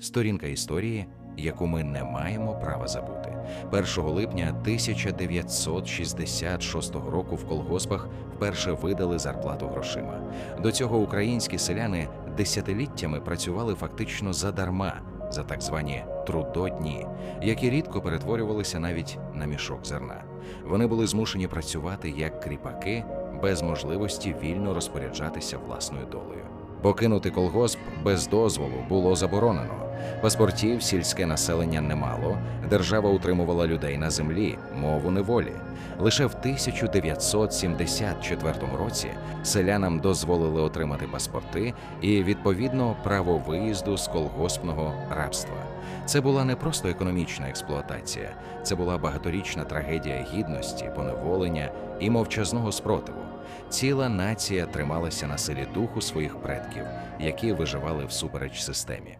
сторінка історії, яку ми не маємо права забути. 1 липня 1966 року в колгоспах вперше видали зарплату грошима. До цього українські селяни десятиліттями працювали фактично задарма за так звані трудодні, які рідко перетворювалися навіть на мішок зерна. Вони були змушені працювати як кріпаки без можливості вільно розпоряджатися власною долею. Покинути колгосп без дозволу було заборонено. Паспортів сільське населення не мало, держава утримувала людей на землі, мову неволі. Лише в 1974 році селянам дозволили отримати паспорти і, відповідно, право виїзду з колгоспного рабства. Це була не просто економічна експлуатація, це була багаторічна трагедія гідності, поневолення і мовчазного спротиву. Ціла нація трималася на силі духу своїх предків, які виживали всупереч системі.